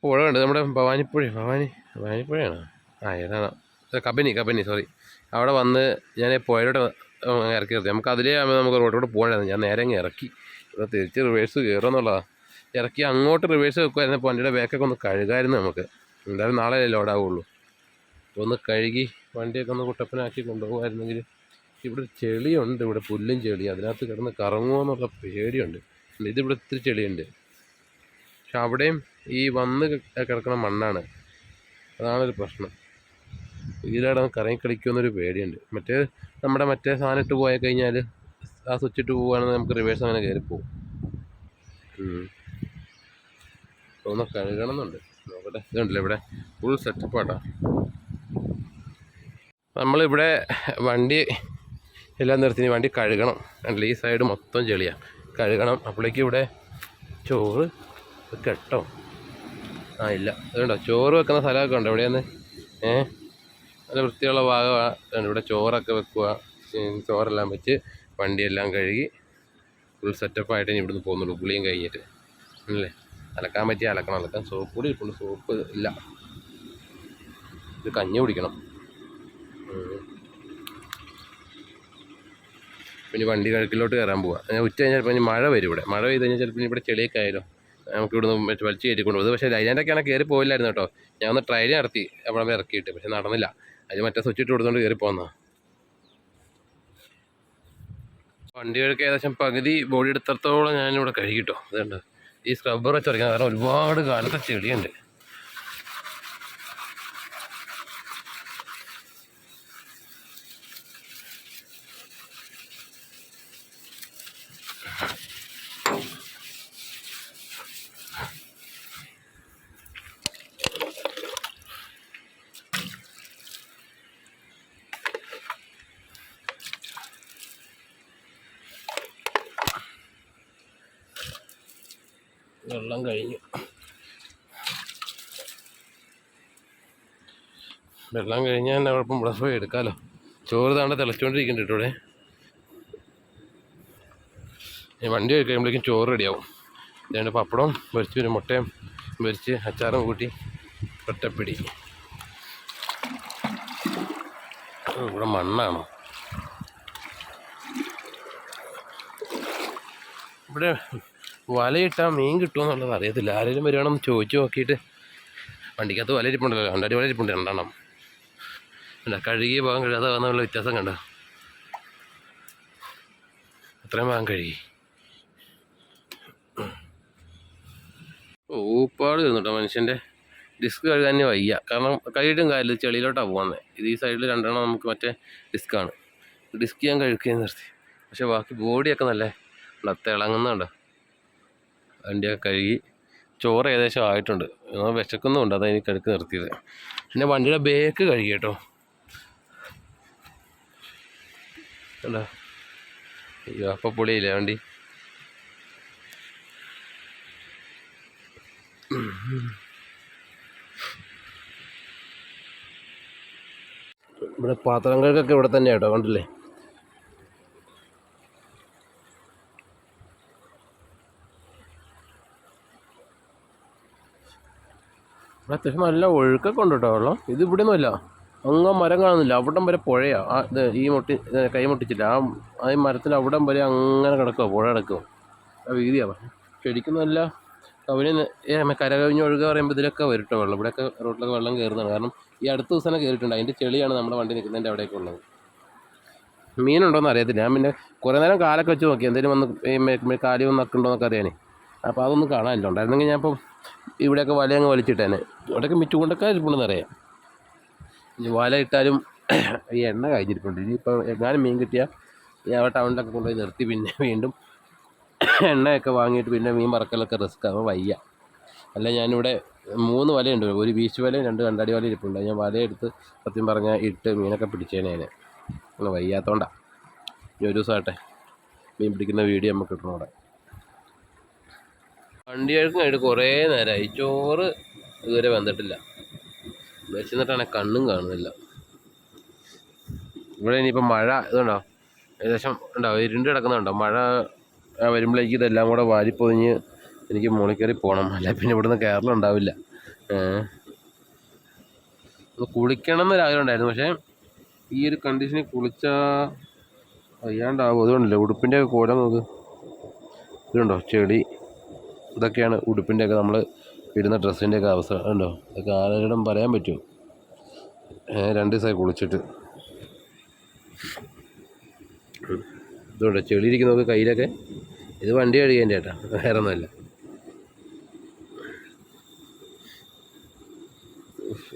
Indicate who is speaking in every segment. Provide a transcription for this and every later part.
Speaker 1: പുഴ ഉണ്ട് നമ്മുടെ ഭവാനിപ്പുഴ ഭവാനി ഭവാനിപ്പുഴയാണ്? ആ ഏതാണ്? കബനി കബനി സോറി അവിടെ വന്ന് ഞാൻ പുഴയോടെ ഇറക്കി നിർത്തി. നമുക്ക് അതിലേ ആകുമ്പോൾ നമുക്ക് റോഡിലൂടെ പോകണമായിരുന്നു ഞാൻ നേരെ അങ്ങ് ഇറക്കി. ഇവിടെ തിരിച്ച് റിവേഴ്സ് കയറുമെന്നുള്ളതാണ് ഇറക്കി അങ്ങോട്ട് റിവേഴ്സ് വെക്കുമായിരുന്നു അപ്പോൾ വണ്ടിയുടെ ബാക്കൊക്കെ ഒന്ന് കഴുകായിരുന്നു നമുക്ക്. എന്തായാലും നാളെ ലോഡാവുള്ളൂ ഒന്ന് കഴുകി വണ്ടിയൊക്കെ ഒന്ന് കുട്ടപ്പനാക്കി കൊണ്ടുപോകുമായിരുന്നെങ്കിൽ ഇവിടെ ചെളിയുണ്ട്. ഇവിടെ പുല്ലും ചെളി അതിനകത്ത് കിടന്ന് കറങ്ങുമോ എന്നുള്ള പേടിയുണ്ട്. ഇതിവിടെ ഇത്തിരി ചെളിയുണ്ട്. പക്ഷെ അവിടെയും ഈ വന്ന് കിടക്കുന്ന മണ്ണാണ്. അതാണൊരു പ്രശ്നം. ഇതിലവിടെ കറങ്ങി കളിക്കുമെന്നൊരു പേടിയുണ്ട്. മറ്റേ നമ്മുടെ മറ്റേ സാധനം ഇട്ട് പോയി കഴിഞ്ഞാൽ ആ സ്വിച്ച് ഇട്ട് പോവുകയാണെങ്കിൽ നമുക്ക് റിവേഴ്സ് അങ്ങനെ കയറി പോകും ഉം. ഒന്ന് കഴുകണം എന്നുണ്ട് നോക്കട്ടെ. ഇതുണ്ടല്ലോ ഇവിടെ. ഫുൾ സെറ്റപ്പാട്ടാ നമ്മളിവിടെ വണ്ടി എല്ലാം നിർത്തി. വണ്ടി കഴുകണം. കണ്ടില്ലേ ഈ സൈഡ് മൊത്തം ചെളിയാണ് കഴുകണം. അപ്പോഴേക്കും ഇവിടെ ചോറ് കെട്ടോ? ആ ഇല്ല. അതുകൊണ്ടോ ചോറ് വെക്കുന്ന സ്ഥലമൊക്കെ ഉണ്ട്. എവിടെയാണ് ഏ? നല്ല വൃത്തിയുള്ള ഭാഗമാണ്. ഇവിടെ ചോറൊക്കെ വെക്കുക. ചോറെല്ലാം വെച്ച് വണ്ടിയെല്ലാം കഴുകി ഫുൾ സെറ്റപ്പായിട്ട് ഇനി ഇവിടുന്ന് പോകുന്നുള്ളൂ. പുളിയും കഴിഞ്ഞിട്ട്. അല്ലേ? അലക്കാൻ പറ്റിയ അലക്കണം. അലക്കാൻ സോപ്പ് കൂടി ഇരിപ്പുണ്ട്. സോപ്പ് ഇല്ല. ഇത് കഞ്ഞി കുടിക്കണം. പിന്നെ വണ്ടി കഴുക്കിലോട്ട് കയറാൻ പോവാ. ഉച്ച കഴിഞ്ഞാൽ ഇനി മഴ വരും ഇവിടെ. മഴ പെയ്ത് കഴിഞ്ഞാൽ ചിലപ്പോൾ ഇവിടെ ചെളിയൊക്കെ ആയാലോ? നമുക്ക് ഇവിടുന്ന് മറ്റേ കയറ്റി കയറ്റിക്കൊണ്ട് പക്ഷെ അതിന്റെയൊക്കെയാണ് കയറി പോയില്ലായിരുന്നു കേട്ടോ. ഞാൻ ഒന്ന് ട്രയൽ നടത്തി അവിടെ ഇറക്കിയിട്ട്. പക്ഷെ നടന്നില്ല. അത് മറ്റേ സ്വിച്ച് ഇട്ട് കൊടുത്തുകൊണ്ട് കയറി പോന്നാ. വണ്ടികൾക്ക് ഏകദേശം പകുതി ബോഡി എടുത്തോളം ഞാനിവിടെ കഴുകിട്ടോ. അതുകൊണ്ട് ഈ സ്ക്രബ്ബർ വെച്ച് കാരണം ഒരുപാട് കാലത്തെ ചെളിയുണ്ട്. വെള്ളം കഴിഞ്ഞു. വെള്ളം കഴിഞ്ഞാൽ തന്നെ കുഴപ്പം. ഇവിടെ പോയി എടുക്കാമല്ലോ ചോറ് താണ്ട് തിളച്ചുകൊണ്ടിരിക്കുന്നുണ്ട് കേട്ടോ ഇവിടെ വണ്ടി കഴിയുമ്പോഴേക്കും ചോറ് റെഡിയാവും. അതുകൊണ്ട് പപ്പടം പൊരിച്ച് ഒരു മുട്ടയും പൊരിച്ച് അച്ചാറും കൂട്ടി ഒറ്റപ്പിടി. ഇവിടെ മണ്ണാണോ? ഇവിടെ വലയിട്ടാൽ മീൻ കിട്ടുമെന്നുള്ളത് അറിയത്തില്ല. ആരെങ്കിലും വരുവാണെന്ന് ചോദിച്ചു നോക്കിയിട്ട് വണ്ടിക്കകത്ത് വലയിരിപ്പുണ്ടല്ലോ രണ്ടടി വലയിരിപ്പുണ്ട് രണ്ടെണ്ണം. അല്ല കഴുകിയ ഭാഗം കഴുകാതെ വന്നുള്ള വ്യത്യാസം കണ്ടോ? അത്രയും ഭാഗം കഴുകി. ഊപ്പാട് തീർന്നുട്ടോ മനുഷ്യന്റെ ഡിസ്ക് കഴുകാൻ വയ്യ. കാരണം കഴുകിയിട്ടും കാര്യമില്ല ചെളിയിലോട്ടാണ് പോകുന്നത് ഇത് ഈ സൈഡിൽ രണ്ടെണ്ണം നമുക്ക് മറ്റേ ഡിസ്ക്കാണ് ഡിസ്ക് ഞാൻ കഴുകുകയും നിർത്തി. പക്ഷേ ബാക്കി ബോഡിയൊക്കെ നല്ല നല്ല തിളങ്ങുന്നുണ്ടോ വണ്ടിയൊക്കെ കഴുകി ചോറ് ഏകദേശം ആയിട്ടുണ്ട്. എന്നാൽ വിശക്കുന്നുണ്ട് അതാണ് എനിക്ക് കിടക്ക് നിർത്തിയത്. പിന്നെ വണ്ടിയുടെ ബേക്ക് കഴുകി കേട്ടോ കണ്ടോ? അയ്യോ അപ്പോൾ പൊളിയില്ലേ വണ്ടി? ഇവിടെ പാത്രങ്ങൾക്കൊക്കെ ഇവിടെ തന്നെയാട്ടോ കണ്ടില്ലേ? ഇവിടെ അത്യാവശ്യം നല്ല ഒഴുക്കൊക്കെ ഉണ്ട് കേട്ടോ വെള്ളം? ഇത് ഇവിടെ ഒന്നുമല്ല അങ്ങ് മരം കാണുന്നില്ല. അവിടം വരെ പുഴയാ. ആ ഇത് ഈ മുട്ടി കൈ മുട്ടിച്ചില്ല. ആ ആ മരത്തിൽ അവിടം വരെ അങ്ങനെ കിടക്കുക പുഴ കിടക്കുക ആ വീതിയാണ് ശരിക്കും നല്ല കവിന് കരകവിഞ്ഞ് ഒഴുക പറയുമ്പോൾ ഇതിലൊക്കെ വരും കേട്ടോ വെള്ളം. ഇവിടെയൊക്കെ റോട്ടിലൊക്കെ വെള്ളം കയറുന്നതാണ്. കാരണം ഈ അടുത്ത ദിവസം കയറിയിട്ടുണ്ട്. അതിന്റെ ചെളിയാണ് നമ്മുടെ വണ്ടി നിൽക്കുന്നതിന്റെ അവിടെയൊക്കെ ഉള്ളത്. മീനുണ്ടോയെന്ന് അറിയത്തില്ല ഞാൻ പിന്നെ കുറേ നേരം കാലൊക്കെ വെച്ച് നോക്കി. എന്തെങ്കിലും വന്ന് കാലി വന്ന് നക്കുണ്ടോ എന്നൊക്കെ അറിയാനേ. അപ്പോൾ അതൊന്നും കാണാനില്ല. ഉണ്ടായിരുന്നെങ്കിൽ ഞാൻ ഇപ്പം ഇവിടെയൊക്കെ വല അങ്ങ് വലിച്ചിട്ടേനെ. ഇവിടെയൊക്കെ മിറ്റുകൊണ്ടൊക്കെ ഇരിപ്പുണ്ടെന്ന് അറിയാം. ഇനി വല ഇട്ടാലും ഈ എണ്ണ കഴിഞ്ഞിരിപ്പുണ്ട്. ഇനിയിപ്പോൾ എങ്ങാനും മീൻ കിട്ടിയാൽ ഞാൻ ടൗണിലൊക്കെ കൊണ്ടുപോയി നിർത്തി പിന്നെ വീണ്ടും എണ്ണയൊക്കെ വാങ്ങിയിട്ട് പിന്നെ മീൻ പറക്കലൊക്കെ റിസ്ക് ആകുമ്പോൾ വയ്യ. അല്ല ഞാനിവിടെ മൂന്ന് വലയുണ്ട്. ഒരു വീശ് വലയും രണ്ട് കണ്ടാടി വല ഇരിപ്പുണ്ട്. ഞാൻ വലയെടുത്ത് സത്യം പറഞ്ഞാൽ ഇട്ട് മീനൊക്കെ പിടിച്ചേനെ ഞാൻ വയ്യാത്തോണ്ടാ. ഇനി ഒരു ദിവസമാട്ടെ മീൻ പിടിക്കുന്ന വീഡിയോ നമുക്ക് കിട്ടണം അവിടെ. വണ്ടി കഴുകാനായിട്ട് കുറേ നേരമായി ചോറ് ഇതുവരെ വന്നിട്ടില്ല. വെച്ചിരുന്നിട്ടാണ് കണ്ണും കാണുന്നില്ല. ഇവിടെ ഇനിയിപ്പോൾ മഴ ഇതുണ്ടോ? ഏകദേശം ഉണ്ടോ? ഇരുണ്ട് കിടക്കുന്നുണ്ടോ? മഴ വരുമ്പോഴേക്ക് ഇതെല്ലാം കൂടെ വാരിപ്പൊതിഞ്ഞ് എനിക്ക് മുകളിൽ കയറി പോകണം. അല്ല? പിന്നെ ഇവിടുന്ന് കേരളം ഉണ്ടാവില്ല. കുളിക്കണം എന്നൊരു ആഗ്രഹം ഉണ്ടായിരുന്നു. പക്ഷേ ഈ ഒരു കണ്ടീഷനിൽ കുളിച്ചാൽ വയ്യാണ്ടാവും. അതുകൊണ്ടല്ലേ? ഉടുപ്പിന്റെ കോലം നോക്ക്. ഇതുണ്ടോ? ചെടി. ഇതൊക്കെയാണ് ഉടുപ്പിന്റെയൊക്കെ നമ്മൾ ഇടുന്ന ഡ്രസ്സിന്റെയൊക്കെ അവസ്ഥ. ഉണ്ടോ അതൊക്കെ ആരോടും പറയാൻ പറ്റും. രണ്ട് ദിവസമായി കുളിച്ചിട്ട്. ഇതുണ്ടോ. ചെളി ഇരിക്കുന്ന നോക്ക് കയ്യിലൊക്കെ. ഇത് വണ്ടി കഴുകിയ ചേട്ടാ വേറെ ഒന്നുമല്ല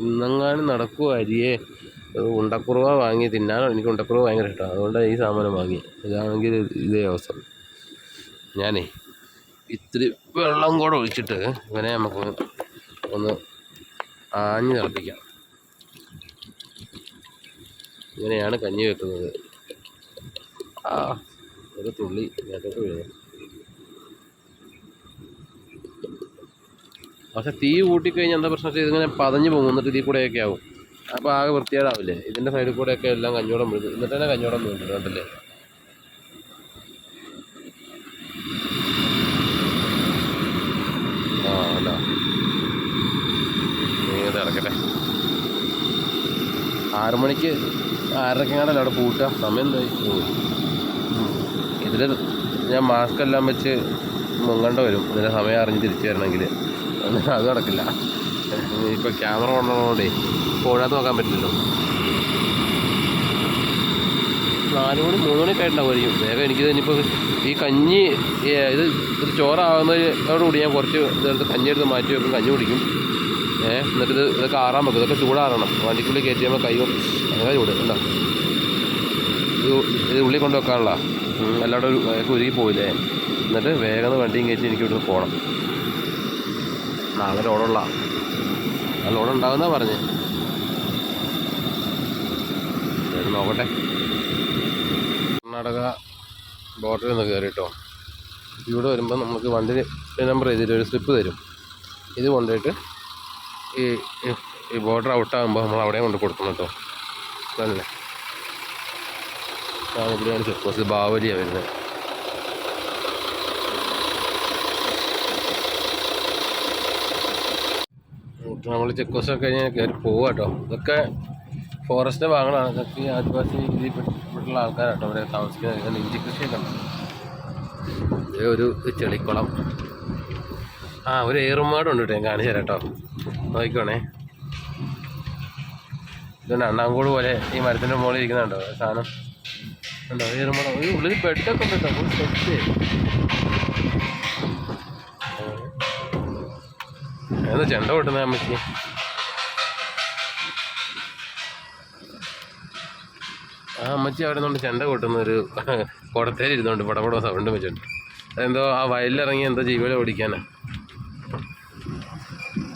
Speaker 1: ഇന്നെങ്ങാനും നടക്കുമോ അരിയെ? ഉണ്ടക്കുറവ വാങ്ങി തിന്നാനോ? എനിക്ക് ഉണ്ടക്കുറവ ഭയങ്കര ഇഷ്ടമാണ് അതുകൊണ്ടാണ് ഈ സാധനം വാങ്ങി ഇതാണെങ്കിൽ ഇതേ അവസ്ഥ. ഞാനേ ഇത്തിരി വെള്ളം കൂടെ ഒഴിച്ചിട്ട് ഇവനെ നമുക്ക് ഒന്ന് ആഞ്ഞു തിളപ്പിക്കാം. ഇങ്ങനെയാണ് കഞ്ഞി വെക്കുന്നത്. ആ ഒരു തുള്ളി നേരത്തെ വീഴുന്നു പക്ഷെ തീ കൂട്ടിക്കഴിഞ്ഞാൽ എന്താ പ്രശ്നം? വെച്ചാൽ ഇതിങ്ങനെ പതഞ്ഞു പോകും. എന്നിട്ട് ഇതിൽ കൂടെയൊക്കെ ആവും. അപ്പോൾ ആകെ വൃത്തികേടാവില്ലേ? ഇതിന്റെ സൈഡിൽ കൂടെയൊക്കെ എല്ലാം കഞ്ഞോടം വീഴും എന്നിട്ട് തന്നെ കഞ്ഞോടം വീഴുന്നുണ്ട് കണ്ടില്ലേ ആ അല്ല നീ ഇത് ഇറക്കട്ടെ ആറ് മണിക്ക് ആറരക്കെങ്ങാണ്ടല്ല അവിടെ പൂട്ടുക? സമയം എന്തായി ഇതിൽ ഞാൻ മാസ്ക് എല്ലാം വെച്ച് മുങ്ങണ്ട വരും. ഇതിന്റെ സമയം അറിഞ്ഞ് തിരിച്ചു വരണമെങ്കിൽ അത് നടക്കില്ല. ഇപ്പോൾ ക്യാമറ കൊണ്ടുള്ളതുകൊണ്ടേ ഫോണിനകത്ത് നോക്കാൻ പറ്റില്ലല്ലോ. നാല് മണി മൂന്ന് മണിയൊക്കെ ആയിട്ടുണ്ടാവുമായിരിക്കും. വേഗം എനിക്ക് ഇനിയിപ്പോൾ ഈ കഞ്ഞി ഇത് ഇത് ചോറാവുന്നതോടുകൂടി ഞാൻ കുറച്ച് ഇതെടുത്ത് കഞ്ഞി എടുത്ത് മാറ്റി വെക്കും കഞ്ഞി കുടിക്കും. ഏഹ് എന്നിട്ട് ഇത് ഇതൊക്കെ ആറാൻ വെക്കും. ഇതൊക്കെ ചൂടാറണം. വണ്ടിക്കുള്ളിൽ കയറ്റി നമ്മൾ കൈ അങ്ങനെ ചൂട് ഉണ്ടോ ഇത് ഇത് ഉള്ളിൽ കൊണ്ട് വെക്കാനുള്ള. എല്ലാവരുടെ ഒരു ഉരുകി പോയില്ലേ? എന്നിട്ട് വേഗം വണ്ടിയും കയറ്റി എനിക്ക് ഇവിടുന്ന് പോകണം നാളെ ലോഡുള്ള. ആ ലോഡ് ഉണ്ടാകുന്ന പറഞ്ഞ്. നോക്കട്ടെ. കർണാടക ബോർഡറിൽ നിന്ന് കയറിയിട്ടോ ഇവിടെ വരുമ്പോൾ നമുക്ക് വണ്ടി നമ്പർ ചെയ്തിട്ട് ഒരു സ്ലിപ്പ് തരും. ഇത് കൊണ്ടുപോയിട്ട് ഈ ഈ- ബോർഡർ ഔട്ടാകുമ്പോൾ നമ്മൾ അവിടെ കൊണ്ട് കൊടുക്കണം കേട്ടോ അതല്ലേ ആ ഇവിടെയാണ് ചെക്ക് പോസ്റ്റ്. ബാവലിയാണ് വരുന്നത്. നമ്മൾ ചെക്ക് പോസ്റ്റ് ഒക്കെ കഴിഞ്ഞാൽ കയറി പോവുക കേട്ടോ ഇതൊക്കെ ഫോറസ്റ്റ് ഭാഗങ്ങളാണ് ഇതൊക്കെ ആദിവാസി രീതിയിൽ ആൾക്കാരാണ് ആൾക്കാരാട്ടോ ഇവിടെ താമസിക്കുന്നത് ഇഞ്ചി കൃഷിയൊക്കെ ഉണ്ട്. ഒരു ചെളിക്കുളം. ആ ഒരു ഏറുമാടുണ്ട് കേട്ടോ ഞാൻ കാണിച്ചു തരാം കേട്ടോ നോക്കിക്കോണേ. ഇതുകൊണ്ട് അണ്ണാങ്കോട് പോലെ ഈ മരത്തിന്റെ മുകളിൽ ഇരിക്കുന്നുണ്ടോ സാധനം? ഉണ്ടോ? ഏറുമാടം ഈ ഉള്ളിൽ ബെഡൊക്കെ ഉണ്ട്? സെറ്റ്. ചെണ്ട കൊട്ടുന്ന അമ്മയ്ക്ക് ആ അമ്മച്ചി അവിടെ നിന്നുകൊണ്ട് ചെണ്ട കൊട്ടുന്ന ഒരു കുടത്തേൽ ഇരുന്നുണ്ട് പടപട സൗണ്ട് വെച്ചിട്ടുണ്ട് അതെന്തോ ആ വയലിലിറങ്ങി എന്തോ ജീവികളെ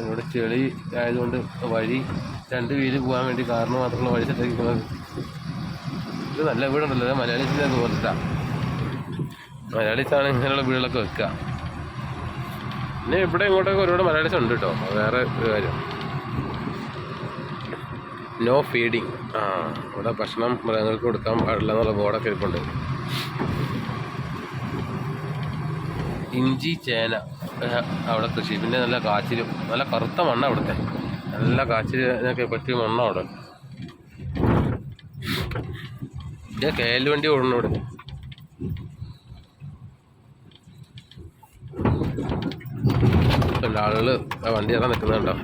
Speaker 1: ഓടിക്കാനാ ഇവിടെ ചെളി ആയതുകൊണ്ട് വഴി രണ്ട് വീൽ പോകാൻ വേണ്ടി കാറിന് മാത്രമുള്ള വഴി സെറ്റാക്കിക്കുന്നത് ഇത് നല്ല വീടുണ്ടല്ലോ മലയാളീസിന്റെ തോന്നിട്ടാ മലയാളീസാണ് ഇങ്ങനെയുള്ള വീടുകളൊക്കെ വെക്കുക. പിന്നെ ഇവിടെ ഇങ്ങോട്ടൊക്കെ ഒരുപാട് മലയാളീസ് ഉണ്ട് കേട്ടോ വേറെ ഒരു കാര്യം. നോ ഫീഡിങ് ആ ഇവിടെ ഭക്ഷണം മൃഗങ്ങൾക്ക് കൊടുക്കാൻ പാടില്ല എന്നുള്ള ബോർഡൊക്കെ ഇരിപ്പുണ്ട്. ഇഞ്ചി ചേന. അവിടെ കൃഷി. പിന്നെ നല്ല കാച്ചിലും. നല്ല കറുത്ത മണ്ണ അവിടുത്തെ. നല്ല കാച്ചിലിനൊക്കെ പറ്റിയ മണ്ണ അവിടെ. ഇത് കേൽ വണ്ടി ഓടണം ഇവിടെ. ആളുകൾ ആ വണ്ടി ഇറങ്ങാൻ നിൽക്കുന്നുണ്ടോ?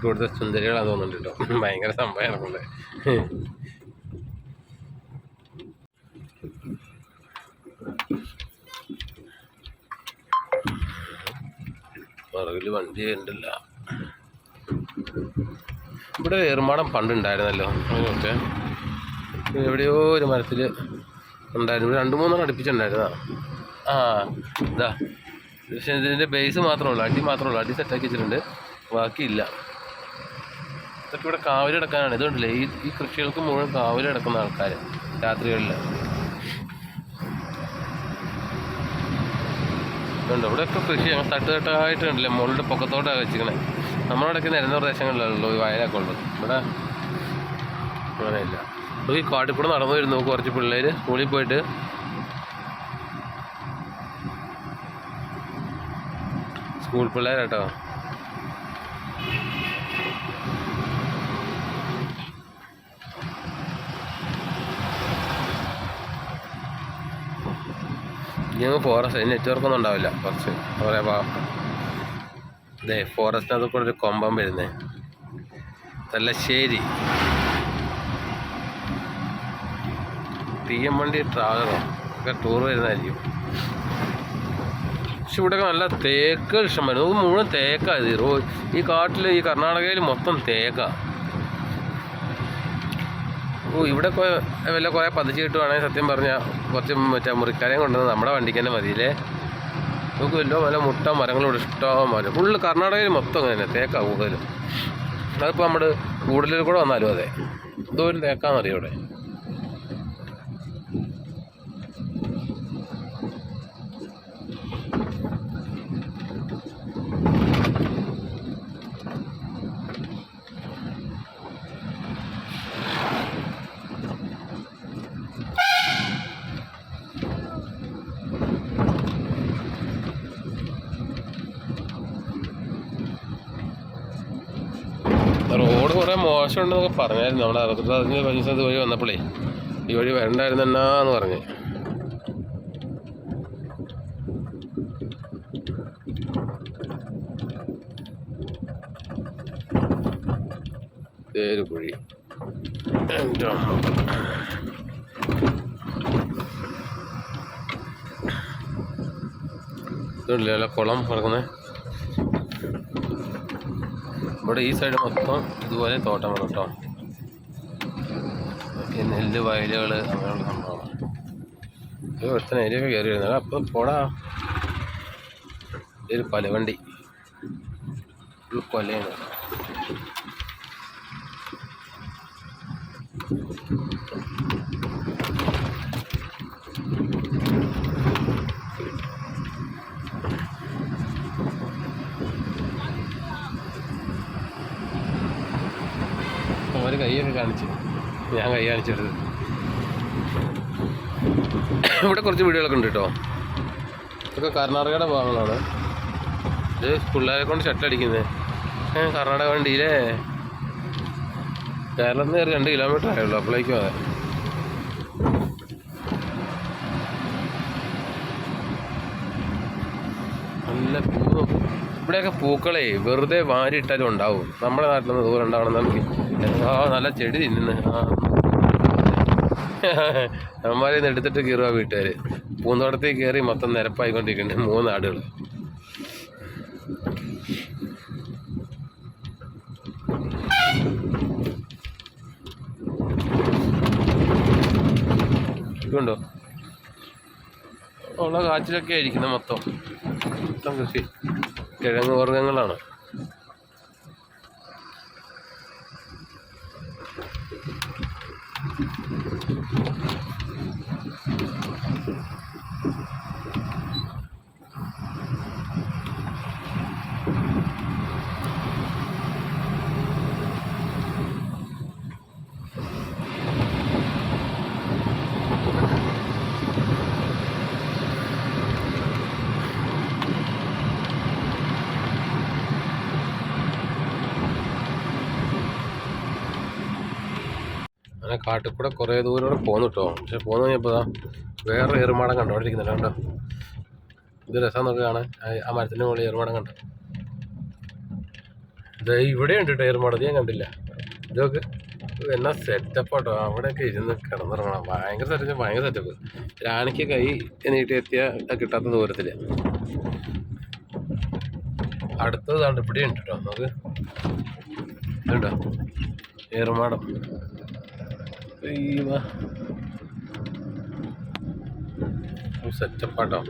Speaker 1: ഇവിടുത്തെ സുന്ദരികളാണെന്ന് തോന്നുന്നുണ്ട് കേട്ടോ. ഭയങ്കര സംഭവം ഇറങ്ങുന്നത് പുറകിൽ വണ്ടി ഉണ്ടല്ല ഇവിടെ ഏറുമാടം പണ്ടുണ്ടായിരുന്നല്ലോ അതിനൊക്കെ എവിടെയോ ഒരു മരത്തിൽ ഉണ്ടായിരുന്നു. രണ്ട് മൂന്നെണ്ണം അടുപ്പിച്ചുണ്ടായിരുന്നാ ആ ഇതാ. പക്ഷേ ഇതിന്റെ ബേസ് മാത്രമേ ഉള്ളൂ. അടി മാത്രമേ ഉള്ളൂ. അടി സെറ്റാക്കി വെച്ചിട്ടുണ്ട്. ബാക്കിയില്ല. ഇതൊക്കെ ഇവിടെ കാവലി കിടക്കാനാണ്. ഇതുണ്ടല്ലേ? ഈ ഈ കൃഷികൾക്ക് മുഴുവൻ കാവലി കിടക്കുന്ന ആൾക്കാർ രാത്രികളിൽ ഇതുണ്ട്. ഇവിടെയൊക്കെ കൃഷി ഞങ്ങൾ തട്ടുതട്ടായിട്ടുണ്ടല്ലേ മുകളുടെ പൊക്കത്തോട്ടാണ് വെച്ചിരിക്കണേ. നമ്മളവിടെയൊക്കെ നിരന്ന പ്രദേശങ്ങളിലുള്ളൂ ഈ വയലൊക്കെ ഉള്ളത്. ഇവിടെ അങ്ങനെയില്ല നമുക്ക് ഈ കാട്ടിൽ കൂടെ നടന്നു വരുന്നു. കുറച്ച് പിള്ളേർ സ്കൂളിൽ പോയിട്ട്. സ്കൂൾ പിള്ളേരാട്ടോ. ഞങ്ങൾ ഫോറസ്റ്റ് നെറ്റ്വർക്ക് ഒന്നും ഉണ്ടാവില്ല. കുറച്ച് പറയാ ഇതേ ഫോറസ്റ്റിനകത്ത് കൂടെ ഒരു കൊമ്പം വരുന്നേ. തലശ്ശേരി വണ്ടി ട്രാവലറോ ഒക്കെ ടൂർ വരുന്നതായിരിക്കും. പക്ഷെ ഇവിടെ നല്ല തേക്ക് ഇഷ്ടം വരും മുഴുവൻ തേക്കാ ഇത്. ഈ കാട്ടിൽ ഈ കർണാടകയിൽ മൊത്തം തേക്കാ. ഓ ഇവിടെ വല്ല കുറേ പതിച്ച് കിട്ടുവാണെങ്കിൽ സത്യം പറഞ്ഞാൽ കുറച്ച് മറ്റേ മുറിക്കാരെയും കൊണ്ടുവന്ന് നമ്മുടെ വണ്ടിക്ക് തന്നെ മതിയില്ലേ? നമുക്ക് വല്ലോ വല്ല മുട്ട മരങ്ങളോട് ഇഷ്ടം മരം ഫുള്ള് കർണാടകയിൽ മൊത്തം അങ്ങനെ തന്നെ തേക്കാ കൂടുതലും. അതിപ്പോൾ നമ്മുടെ കൂടുതലിൽ കൂടെ വന്നാലും അതെ. എന്തോരം തേക്കാന്നറിയോ ഇവിടെ? റോഡ് കുറേ മോശമുണ്ടെന്നൊക്കെ പറഞ്ഞായിരുന്നു. നമ്മുടെ അറുപത്തി പതിനഞ്ച് പഞ്ചായത്ത് വഴി വന്നപ്പോഴേ ഈ വഴി വരണ്ടായിരുന്നെന്നാന്ന് പറഞ്ഞ്. അമ്മ. ഇതുണ്ടല്ലേ കുളം കിടക്കുന്നത് ഇവിടെ ഈ സൈഡ് മൊത്തം ഇതുപോലെ തോട്ടമാണ് കേട്ടോ നെല്ല് വയലുകൾ അങ്ങനെയുള്ള സംഭവമാണ് ഇത് ഒരുത്തന ഏരിയ കയറി വരുന്നത് അപ്പോൾ പോടാ. ഒരു പലവണ്ടി ഒരു കൊലയാണ്. അവർ കൈയൊക്കെ കാണിച്ചു. ഞാൻ കൈ കാണിച്ചെടുത്ത് ഇവിടെ കുറച്ച് വീടുകളൊക്കെ ഉണ്ട് കേട്ടോ. ഇതൊക്കെ കർണാടകയുടെ ഭാഗങ്ങളാണ്. ഇത് പിള്ളേരെ കൊണ്ട് ഷട്ടടിക്കുന്നത് കർണാടക വണ്ടിയിലേ കേരളത്തിൽ നിന്ന് രണ്ട് കിലോമീറ്റർ ആയുള്ളൂ അപ്പോഴേക്കും അതെ. നല്ല പൂ ഇവിടെയൊക്കെ പൂക്കളെ വെറുതെ വാരിയിട്ടാലും ഉണ്ടാവും നമ്മുടെ നാട്ടിൽ നിന്ന് ദൂരം ഉണ്ടാവണമെന്ന് ആ നല്ല ചെടി തിന്നുന്നു ആ. അമ്മമാരെ നിന്ന് എടുത്തിട്ട് കീറുക വീട്ടുകാർ പൂന്തോട്ടത്തിൽ കയറി മൊത്തം നിരപ്പായിക്കൊണ്ടിരിക്കുന്നുണ്ട് മൂന്നാടുകൾ ഇതുണ്ടോ? ഉള്ള കാച്ചിലൊക്കെ ആയിരിക്കുന്നത് മൊത്തം. മൊത്തം കൃഷി. കിഴങ്ങ് വർഗങ്ങളാണ്. Thank you. കാട്ടിൽ കൂടെ കുറേ ദൂരം കൂടെ പോന്നു കേട്ടോ പക്ഷെ പോന്നു കഴിഞ്ഞപ്പോൾ വേറെ ഏറുമാടം കണ്ടോണ്ടിരിക്കുന്നില്ല കണ്ടോ? ഇത് രസം നോക്കി കാണാൻ. ആ- മരത്തിന്റെ മുകളിൽ ഏറുമാടം കണ്ടോ. ഇത് ഇവിടെ ഉണ്ട് കേട്ടോ ഏറുമാടം. ഇത് ഞാൻ കണ്ടില്ല. ഇതൊക്കെ എന്നാ സെറ്റപ്പ് കേട്ടോ അവിടെയൊക്കെ ഇരുന്ന് കിടന്നിറങ്ങണം. ഭയങ്കര സെറ്റപ്പ് ഭയങ്കര സെറ്റപ്പ് രാണിക്ക് കൈ നീട്ടി എത്തിയ കിട്ടാത്ത ദൂരത്തിൽ അടുത്തത് കണ്ട് ഇവിടെ ഉണ്ട് കേട്ടോ നമുക്ക് ഇതുണ്ടോ? ഏറുമാടം. സെറ്റപ്പാട്ടോ